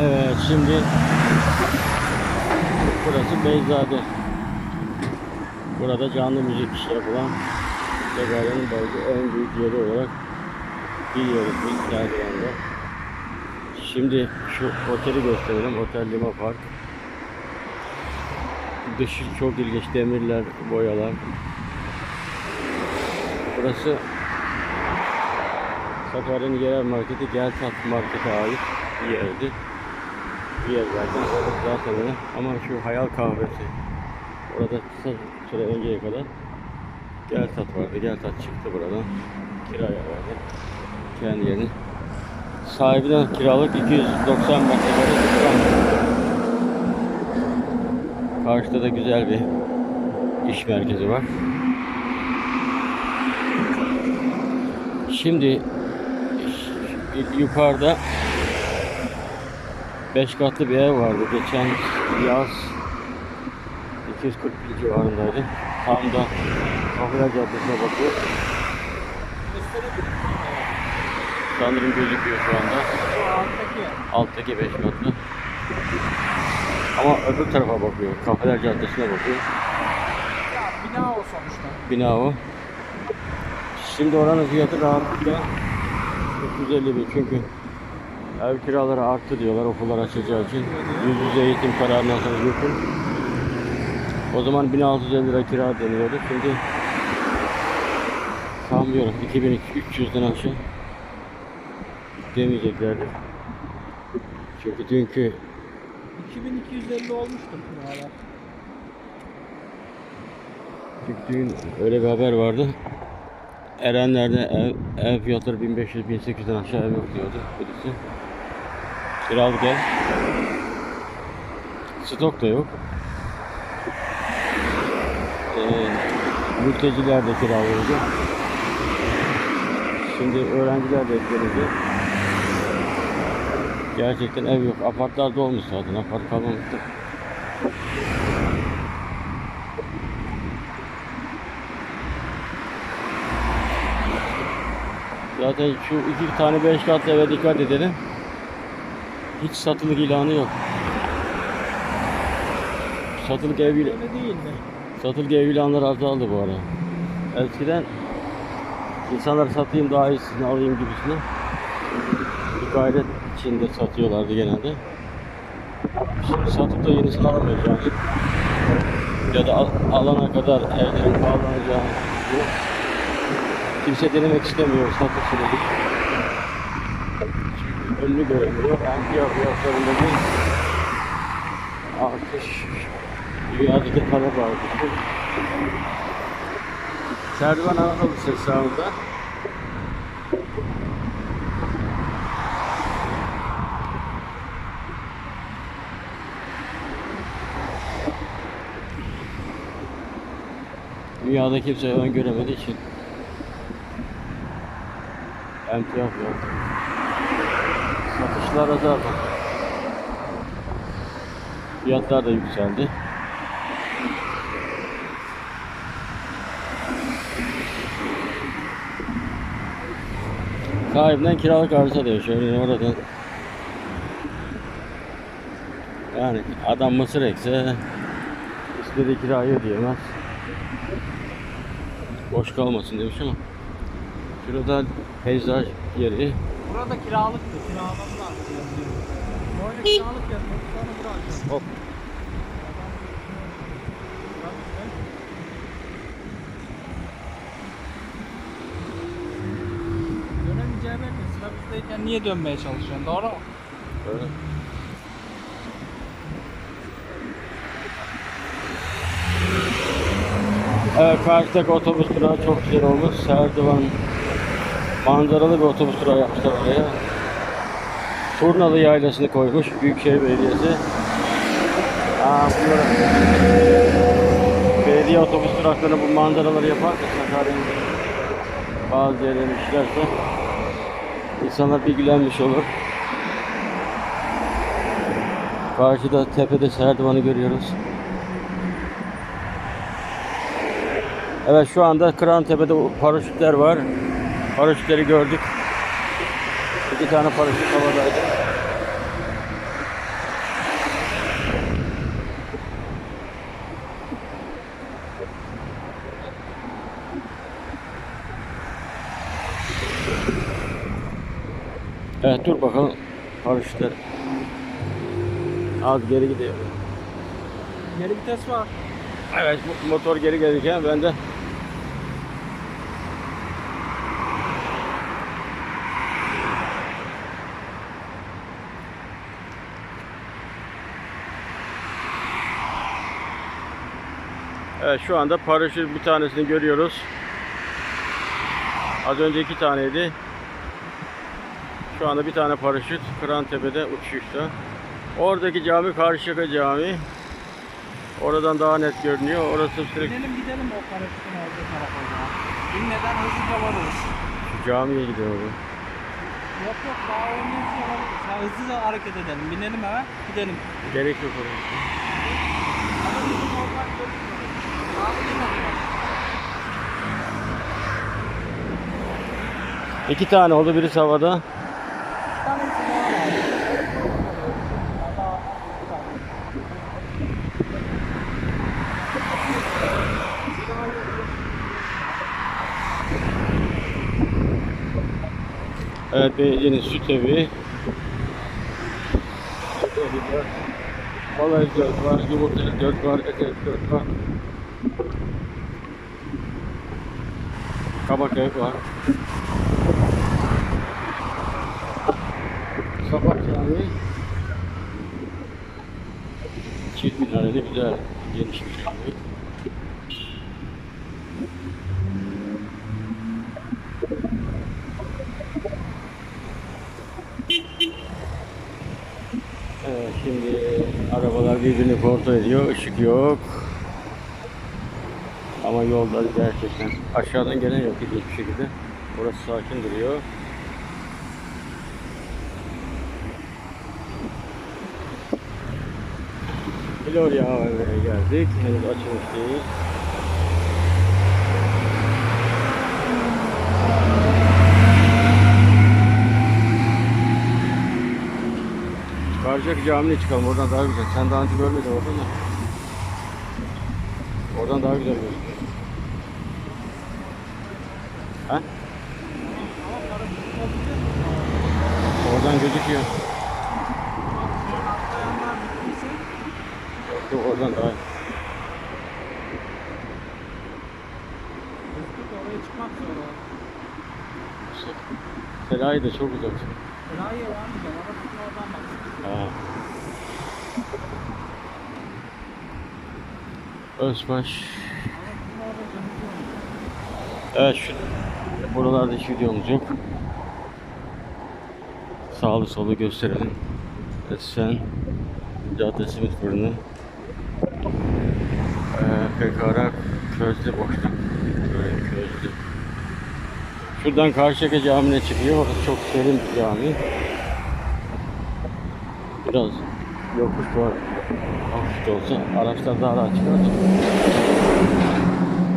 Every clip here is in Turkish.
Evet şimdi burası Beyzade. Burada canlı müzik işi yapılan Sakarya'nın belki en büyük yeri olarak biliyoruz biz Serdivan'da. Şimdi şu oteli gösterelim. Otel Lima Park. Dışı çok ilginç. Demirler, boyalar. Burası Sakarya'nın yerel marketi Geltat Market'e ait bir yerdi. Bir yer zaten. Orada zaten öyle. Ama şu Hayal Kahvesi orada kısa süre önceye kadar Geltat vardı. Geltat çıktı buradan. Kiraya verdi. Kendi yerini. Sahibine kiralık 290 metrekare. Karşıda da güzel bir iş merkezi var. Şimdi yukarıda 5 katlı bir ev vardı. Geçen yaz 240 bin civarındaydı. Tam da Kahve Caddesi'ne bakıyor. Sanırım gözüküyor şu anda. Alttaki 5 katlı. Ama öbür tarafa bakıyor. Kafeler Caddesi'ne bakıyor. Bina o sonuçta. Bina o. Şimdi oranın fiyatı rahatlıkla 350 bin çünkü ev kiraları arttı diyorlar okullar açılacağı için. Yüz yüze eğitim kararından sonra yurtun. O zaman 1650 lira kira deniyordu. Şimdi sanmıyorum 2300'den aşağı demeyeceklerdir. Çünkü dünkü 2250 olmuştur kiralar. Çünkü dün öyle bir haber vardı. Erenler'de ev, ev fiyatları 1500-1800'den aşağı ev yok diyordu birisi. Kiralık ev. Stok da yok. Ee, mülteciler de kiralıyordu. Şimdi öğrenciler de gelecek. Gerçekten ev yok. Apartlar dolmuş zaten. Apart kalmamıştı. Zaten şu iki tane beş katlı eve dikkat edelim. Hiç satılık ilanı yok. Satılık ev, il- Öyle değil mi? satılık ev ilanları azaldı bu ara. Eskiden insanlar satayım daha iyisini alayım gibisine bir gayret içinde satıyorlardı genelde. Şimdi satıp da yenisini yani. Ya da al- alana kadar evlerin pahalanacağı yok. Kimse denemek istemiyor satış süreci. Çünkü önünü göremiyor. Emtia fiyatlarında bir artış dünyadaki talep artışı. Serdivan Anadolu Lisesi sağında. Dünyada kimse öngöremediği için emtia fiyat. Satışlar azaldı. Fiyatlar da yükseldi. Sahibinden kiralık arsa diyor şöyle oradan. Yani adam mısır ekse istediği kirayı ödeyemez. Boş kalmasın demiş ama. Şurada peyzaj yeri. Burada kiralıktı. Kiraladılar. Böyle kiralık yazıyor. Sonra bırakıyor. Hop. Dönemeyeceği belli. Sıra bizdeyken niye dönmeye çalışıyorsun? Doğru mu? Öyle. Evet karşıdaki otobüs durağı çok güzel olmuş. Serdivan manzaralı bir otobüs durağı yapmışlar oraya. Turnalı yaylasını koymuş Büyükşehir Belediyesi. Aa, bunları belediye otobüs duraklarına bu manzaraları yaparsa Sakarya'nın bazı yerlerini işlerse insanlar bilgilenmiş olur. Karşıda tepede Serdivan'ı görüyoruz. Evet şu anda Kıran Tepe'de paraşütler var. Paraşütleri gördük. İki tane paraşüt havadaydı. Evet dur bakalım paraşütler. Az geri gidiyor. Geri vites var. Evet motor geri gelirken ben de Evet şu anda paraşüt bir tanesini görüyoruz. Az önce iki taneydi. Şu anda bir tane paraşüt Kırantepe'de uçuşta. Oradaki cami Karşıyaka Camii. Oradan daha net görünüyor. Orası sürekli Gidelim gidelim o paraşütün olduğu tarafa ya. İnneden hızlıca varırız. şu camiye gidiyor. Yok yok daha olmayınca varırız. Ya hızlıca hareket edelim. Binelim eve gidelim. Gerek yok oraya. Ama bizim oradan gözükmüyor. İki tane oldu. Birisi havada. Evet belediyinin süt evi. Süt evi var. Balayı dört var. Yumurta dört var. Et dört var. Kabak ev var. Sabah Camii. Çift minareli güzel. Geniş bir cami. Evet, şimdi arabalar birbirini kontrol ediyor. Işık yok. Yolda gerçekten aşağıdan gelen yok ilginç bir şekilde. Burası sakin duruyor. Florya AVM'ye geldik. Henüz açılmış değil. Karşıyaka Camii'ne çıkalım. Oradan daha güzel. Sen daha önce görmedin oradan da. Oradan daha güzel gözüküyor. Ha? Bittiyse Yok, oradan daha iyi. Çıkmak zor. o. Selahi de çok uzak. Felahiye var mı? Arabasını oradan bak. Özbaş. Evet şu buralarda hiç videomuz yok. Sağlı solu gösterelim. Sen Cadde Simit Fırını ee, Pekara Közlü boşluk Böyle Közlü Şuradan Karşıyaka Camii'ne çıkıyor. Orası çok serin bir cami. Biraz yokuş var. Hafif de olsa araçlar daha rahat çıkar.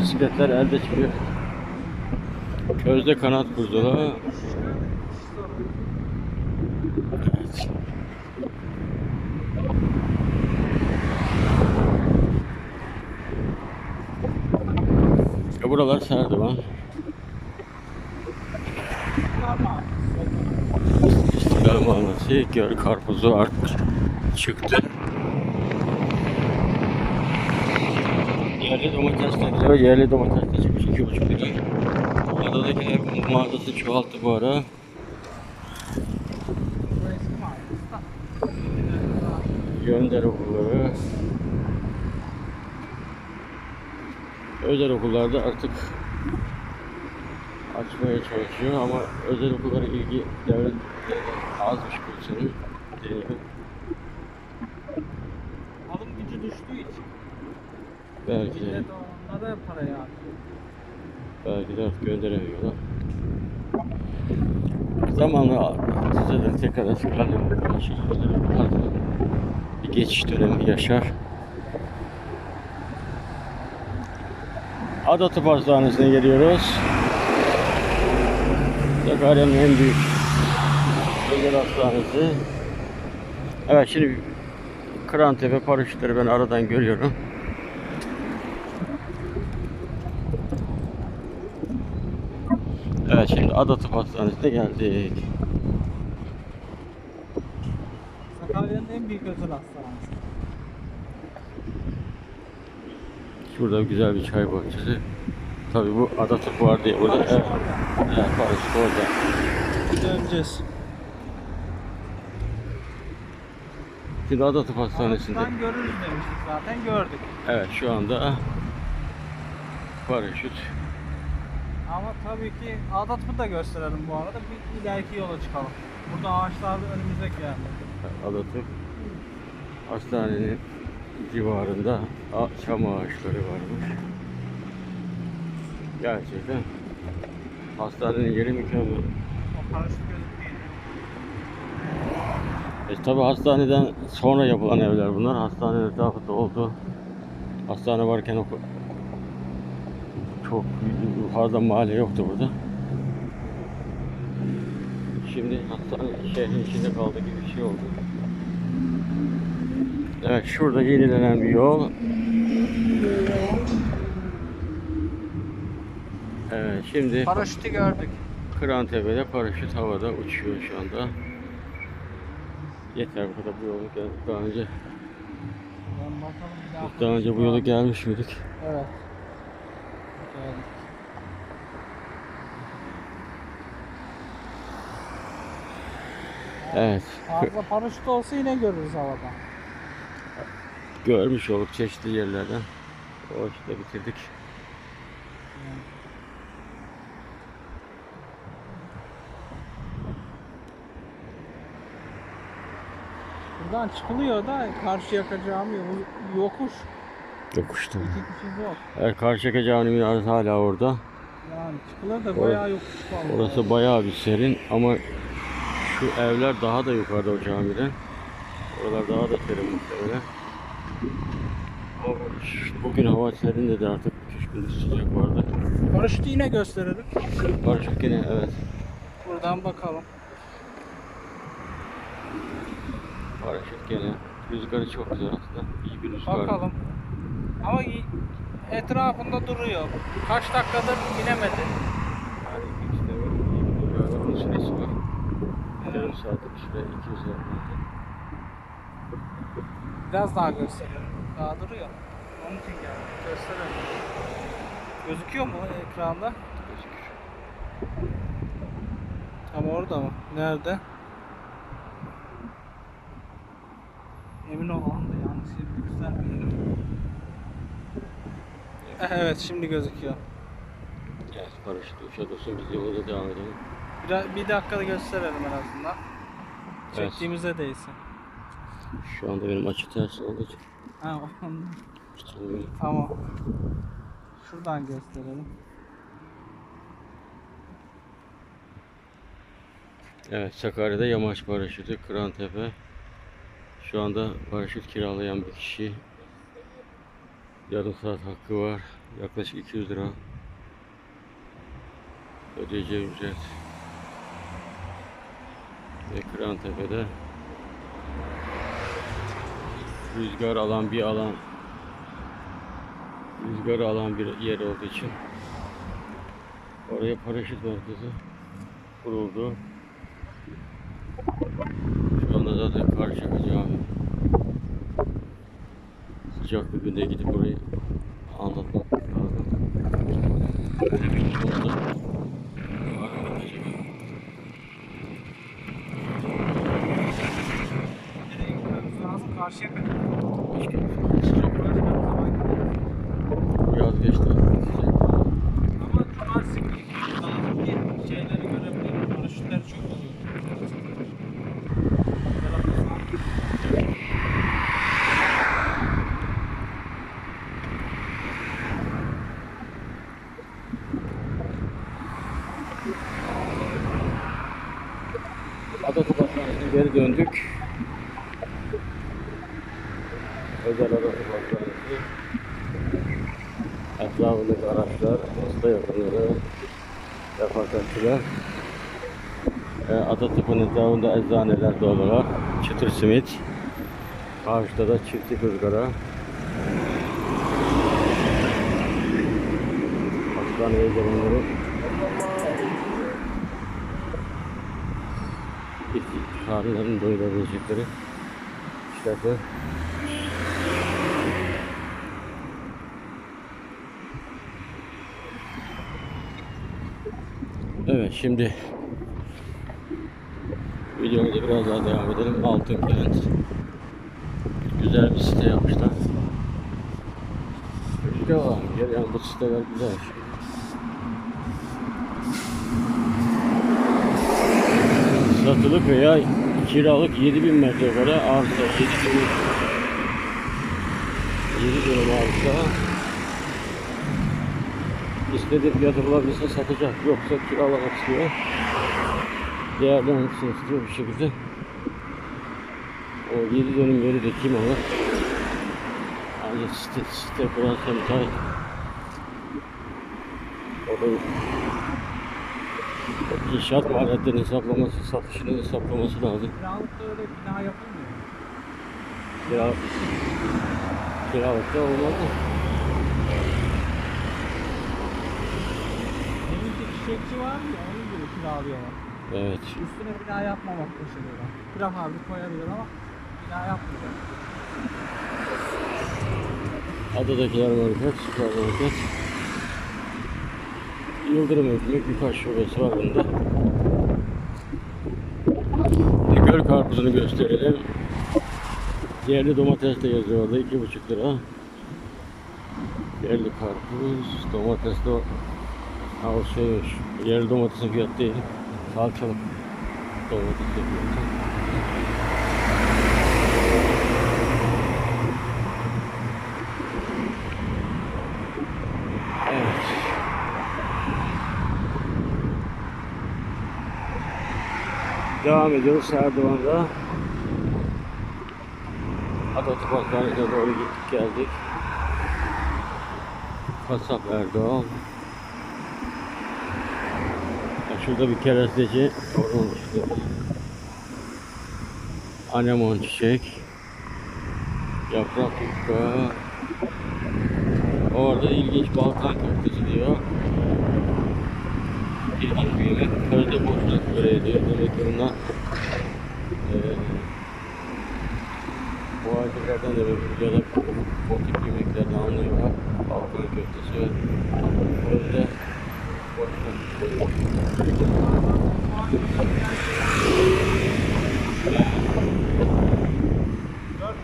Bisikletler elde çıkıyor. Közde kanat kurdular. Evet. E buralar Serdivan. İstiklal Mahallesi, Göl Karpuzu artık çıktı. Yerli domates dediler. Yerli domates de çıkmış 2,5 lira. Adadaki ev mağazası çoğalttı bu ara. Bu eski mahallesi da. Gönder okulları. Özel okullarda artık açmaya çalışıyor ama özel okullara ilgi devlet azmış Bursa'nın değil. Alım gücü düştüğü için. Belki de, onlara parayı harcıyor. belki de artık gönderemiyorlar. Zamanla size de tekrar açıklanıyor. Özel okullarda bir geçiş dönemi yaşar. Ada Tıp Hastanesi'ne geliyoruz. Sakarya'nın en büyük özel hastanesi. Evet şimdi Kırantepe paraşütleri ben aradan görüyorum. Evet şimdi Ada Tıp Hastanesi'ne geldik. Antalya'nın en büyük özel hastanesi. Şurada güzel bir çay bahçesi. Tabii bu Atatürk var diye burada. Paraşüt Evet, orada. evet paraşüt orada. Döneceğiz. Şimdi Atatürk Hastanesi'nde. Alttan görürüz demiştik zaten gördük. Evet şu anda paraşüt. Ama tabii ki Adat'ı da gösterelim bu arada. Bir ileriki yola çıkalım. Burada ağaçlar önümüze geldi. Atatürk Hastanenin civarında çam ağaçları varmış. Gerçekten hastanenin yeri mükemmel. E, tabi hastaneden sonra yapılan evler bunlar. Hastanenin etrafında oldu. Hastane varken çok yukarıda mahalle yoktu burada. Şimdi hastane şehrin içinde kaldı gibi bir şey oldu. Evet şurada yenilenen bir yol. Evet şimdi Paraşütü gördük. Kırantepe'de paraşüt havada uçuyor şu anda. Yeter bu kadar bu yolu geldik. Daha önce, daha önce bu yolu gelmiş miydik? Evet. Geldik. Evet. Fazla paraşüt olsa yine görürüz havada. Görmüş olduk çeşitli yerlerden. O işte bitirdik. Buradan çıkılıyor da karşı yakacağım yokuş. Yokuşta. İki kişi yok. Evet Karşıyaka Camii minaresi hala orada. Yani çıkılır da bayağı yokuş var. Orası bayağı bir serin ama şu evler daha da yukarıda o camiden. Oralar daha da serin muhtemelen. Bugün hava serin dedi artık. 3 gündür sıcak vardı. Paraşütü yine gösterelim. Paraşüt yine evet. Buradan bakalım. Paraşüt gene. Rüzgarı çok güzel aslında. İyi bir rüzgar. Bakalım. Ama etrafında duruyor. Kaç dakikadır inemedi. Yani işte böyle iyi bir rüzgar var. Süresi var. Yarım saatlik süre 200 yapmadı. Biraz daha gösterelim. Daha duruyor. Onun için geldim. Gösterelim. Gözüküyor mu ekranda? Gözükür. Ama orada mı? Nerede? Emin olalım da yanlış yeri göstermeyelim. Evet şimdi gözüküyor. Evet paraşüt uçak olsun biz yolda devam edelim. Bir, bir dakikada gösterelim en azından. Evet. Çektiğimize değsin. Şu anda benim açı ters olduğu için Ha, tamam. Şuradan gösterelim. Evet Sakarya'da yamaç paraşütü Kırantepe. Şu anda paraşüt kiralayan bir kişi. Yarım saat hakkı var. Yaklaşık 200 lira. Ödeyeceği ücret. Ve Kırantepe'de rüzgar alan bir alan rüzgar alan bir yer olduğu için oraya paraşüt merkezi kuruldu. Şu anda zaten karşı cami. Sıcak bir günde gidip orayı anlatmak lazım. Bunu da- Nereye gitmemiz lazım? Karşıya kadar. Yaz geçti. Sıcak. Ama cumartesi günü lazım ki şeyleri görebilirim. Paraşütler çok oluyor. Atatürk Hastanesi'ne geri döndük. Özel Atatürk Hastanesi. Etrafındaki araçlar, hasta yakınları, refakatçiler. E, Atatürk'ün etrafında eczaneler var. Çıtır simit. Karşıda da çiftlik ızgara. Hastaneye gelenleri karnlarını doyurabilecekleri işlerse. Evet şimdi biraz daha devam edelim. Altın Kent. Güzel bir site yapmışlar. Site var. Yer yani bu siteler güzel. Satılık veya kiralık 7000 metrekare arsa 7000 7 dönüm arsa istediği fiyatı bulabilirse satacak yoksa kiralamak istiyor değerlendirsin istiyor bir şekilde o 7 dönüm yeri de kim alır ancak site, site kuran semtay o da İnşaat maliyetlerini hesaplaması, satışını hesaplaması lazım. Kiralıkta öyle bina yapılmıyor. Kira, kiralıkta olmaz mı? Benim bir çiçekçi var ya onun gibi kiralıyorlar. Evet. Üstüne bina yapmamak koşuluyorlar. Prefabrik koyabilir ama bina yapmıyor. Adadakiler marifet, süper marifet. Yıldırım Ekmek birkaç şubesi var bunda. Şimdi göl karpuzunu gösterelim. Yerli domates de yazıyor orada iki buçuk lira. Yerli karpuz, domates de o şeymiş. Yerli domatesin fiyatı değil. Salçalık fiyatı. Evet. Devam ediyoruz Erdoğan'da. Atatürk Hastanesi'ne doğru gittik geldik. Kasap Erdoğan. Ya şurada bir keresteci. Oradan çıkıyoruz. Anemon çiçek. Yaprak yufka. Orada ilginç Balkan köftesi diyor. İlginç bir yemek. Közde boşnak böreği diyor. Demek bunlar eee muhacirlerden de böyle ya da o tip yemeklerden anlıyorlar. Balkan köftesi közde boşnak. Dört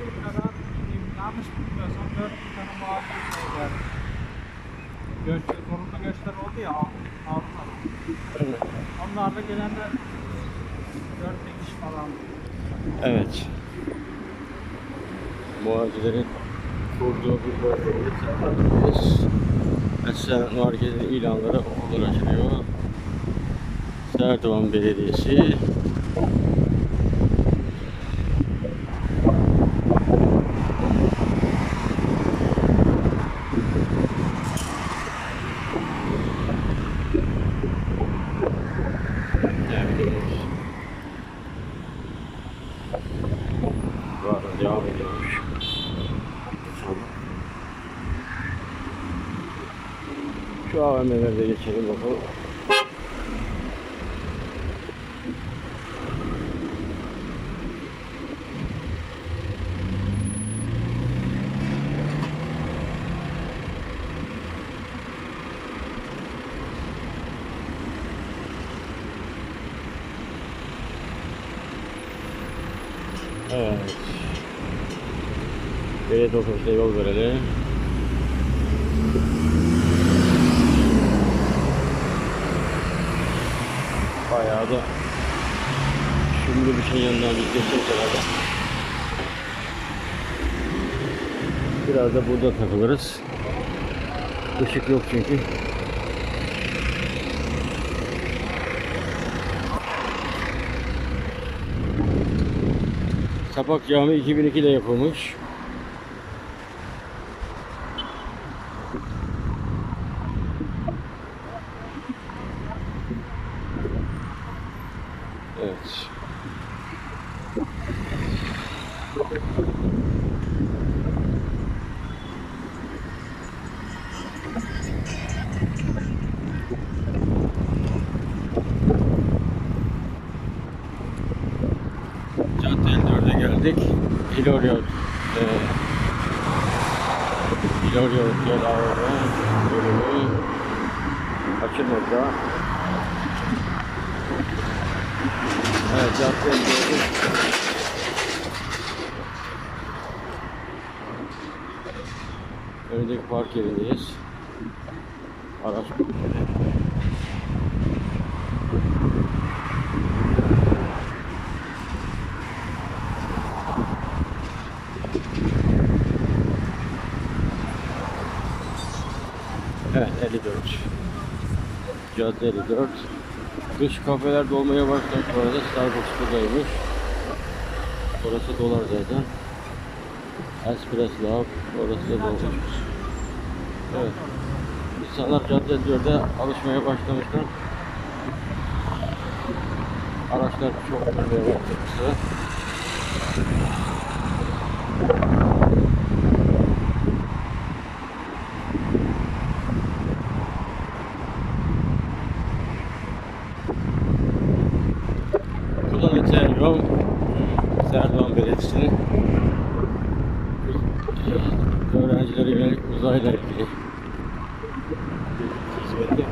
yıl kadar yanlış bilmiyorsam dört yıl tane muhabir şey geldi. Göç, zorunlu göçler oldu ya Avrupa. Evet. Onlarla gelenler 4 kişi falan. Evet. Muhacirlerin kurduğu bir bölgedeyiz. Mesela marketin ilanları okullar açılıyor. Serdivan Belediyesi. Devam ediyormuş. Şu AVM'lerde geçelim bakalım. Evet. Belediye otobüsüne yol verelim. Bayağı da şumlu bir şeyin yanından biz geçeceğiz herhalde. Biraz da burada takılırız. Işık yok çünkü. Sapak Cami 2002'de yapılmış. Evet. 54'e geldik. Hilorya e, Hilorya Otel AVM bölümü açılmakta. Evet, caddeyi gördük. Önündeki park yerindeyiz. Araç parkeri. Evet 54. Cadde 54. Dış kafeler dolmaya başlamış bu arada. Starbucks buradaymış. Orası dolar zaten. Espresso Lab. Orası da dolmuş. Evet. İnsanlar cadde 4'e alışmaya başlamışlar. Araçlar çok olmaya başlamıştı. Buradan öte yol Serdivan Belediyesi'nin öğrencilere uzayla ilgili hizmeti.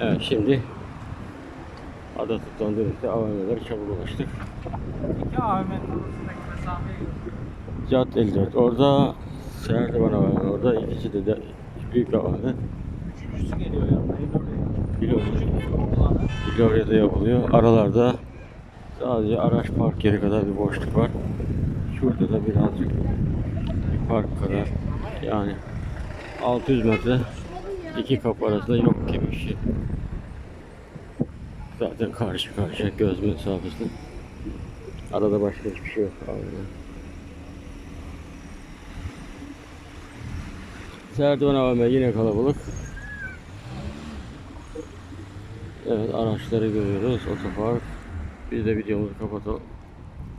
Evet şimdi Atatürk'ten dönüşte AVM'lere çabuk ulaştık. İki AVM'nin Cadde 54. Orada Serdivan AVM. Orada ikisi de, de büyük AVM. üçüncüsü geliyor. Kulağına. Florya'da yapılıyor. Aralarda sadece araç park yeri kadar bir boşluk var. Şurada da birazcık bir park kadar yani 600 metre iki kapı arasında yok gibi bir şey. Zaten karşı karşıya göz mesafesi. Arada başka hiçbir şey yok. Abi. Serdivan AVM yine kalabalık. Evet araçları görüyoruz. Otopark. Biz de videomuzu kapatalım.